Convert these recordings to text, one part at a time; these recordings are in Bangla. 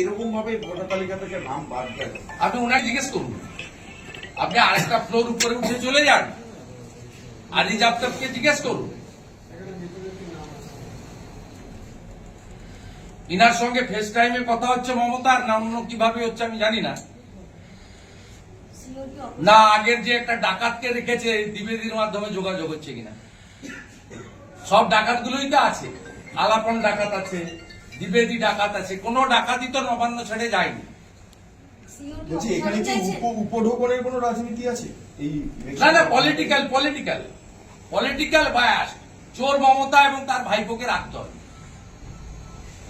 এরকম ভাবে ভোটার তালিকা থেকে নাম বাদ দেয়। আপনি ওনাকে জিজ্ঞেস করুন। আপনি আরেকটা ফ্লোর উপরে উঠে চলে যান। আরিজ আফতাবকে জিজ্ঞেস করুন। ইনার সঙ্গে ফেস টাইমে কথা হচ্ছে মমতার না অন্য কীভাবে হচ্ছে আমি জানি না। না, আগের যে একটা ডাকাতকে রেখেছে দ্বিবেদীর মাধ্যমে যোগাযোগ হচ্ছে কিনা। সব ডাকাত গুলোই তো আছে। আলাপন ডাকাত আছে। দ্বিবেদী ডাকাত আছে। কোনো ডাকাতই তো নবান্ন ছেড়ে যায়নি। বলছি এখানে কি উপ উপঢৌকনের কোনো রাজনীতি আছে? এই না না পলিটিক্যাল পলিটিক্যাল পলিটিক্যাল বায়াস চোর মমতা এবং তার ভাইপোকে রাখতে হবে।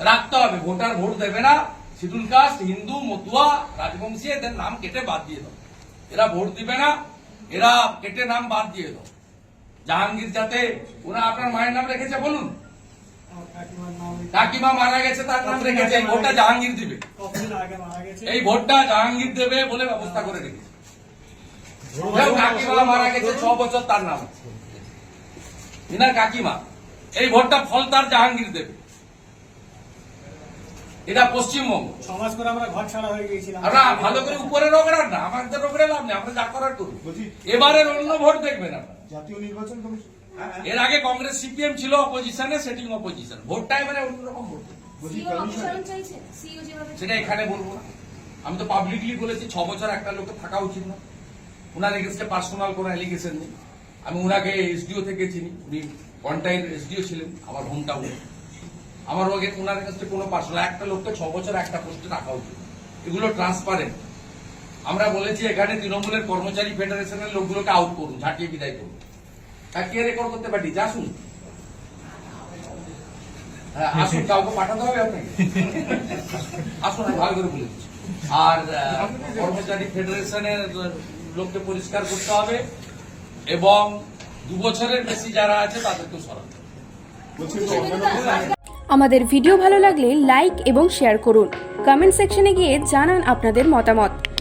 রাখতে হবে। ভোটার ভোট দেবে না। কাস্ট হিন্দু মতুয়া রাজবংশী এদের নাম কেটে বাদ দিয়ে দাও। এরা ভোট দিবে না। এরা কেটে নাম বাদ দিয়ে দাও। জাহাঙ্গীর যাতে ওরা আপনার মায়ের নাম রেখেছে বলুন। কাকিমা মারা গেছে তার নাম রেখেছে এই ভোটটা জাহাঙ্গীর দিবে। এই ভোটটা জাহাঙ্গীর দেবে বলে ব্যবস্থা করে রেখেছে কাকিমা মারা গেছে ছ বছর তার নাম। ইনার কাকিমা। এই ভোটটা ফলতার জাহাঙ্গীর দেবে। এটা পশ্চিমবঙ্গ। সমাজ করে আমরা ঘর ছাড়া হয়ে গিয়েছিলাম। আমরা ভালো করে উপরে রোগড়ান না আমাদের রোগড়ে লাভ নেই আমরা যা করার করুন এবারের অন্য ভোট দেখবেন আপনারা জাতীয় নির্বাচন কমিশন এর আগে কংগ্রেস সিপিএম ছিল অপোজিশনে সেটিং অপোজিশন ভোটটা এবারে অন্যরকম ভোট। সেটা এখানে বলব না। আমি তো পাবলিকলি বলেছি ছ বছর একটা লোকের থাকা উচিত না। ওনার এগেনস্টে পার্সোনাল কোনো অ্যালিগেশন নেই। আমি ওনাকে এসডিও থেকে চিনি। উনি কন্টাইন এসডিও ছিলেন আমার হোম টাউনে আমার ওকে ওনার এগেনস্টে কোনো পার্সোনাল একটা লোককে ছ বছর একটা পোস্টে রাখা উচিত। এগুলো ট্রান্সপারেন্ট আমরা বলেছি এখানে তৃণমূলের কর্মচারী ফেডারেশনের লোকগুলোকে আউট করুন ঝাঁটিয়ে বিদায় করুন। কে রেকর্ড করতে পারি? আসুন হ্যাঁ, আসুন কাউকে পাঠাতে হবে আসুন ভালো করে বলে দিচ্ছি। আর কর্মচারী ফেডারেশনের লোককে পরিষ্কার করতে হবে এবং দু বছরের বেশি যারা আছে সরাতে আমাদের ভিডিও ভালো লাগলে লাইক এবং শেয়ার করুন। কমেন্ট সেকশনে গিয়ে জানান আপনাদের মতামত।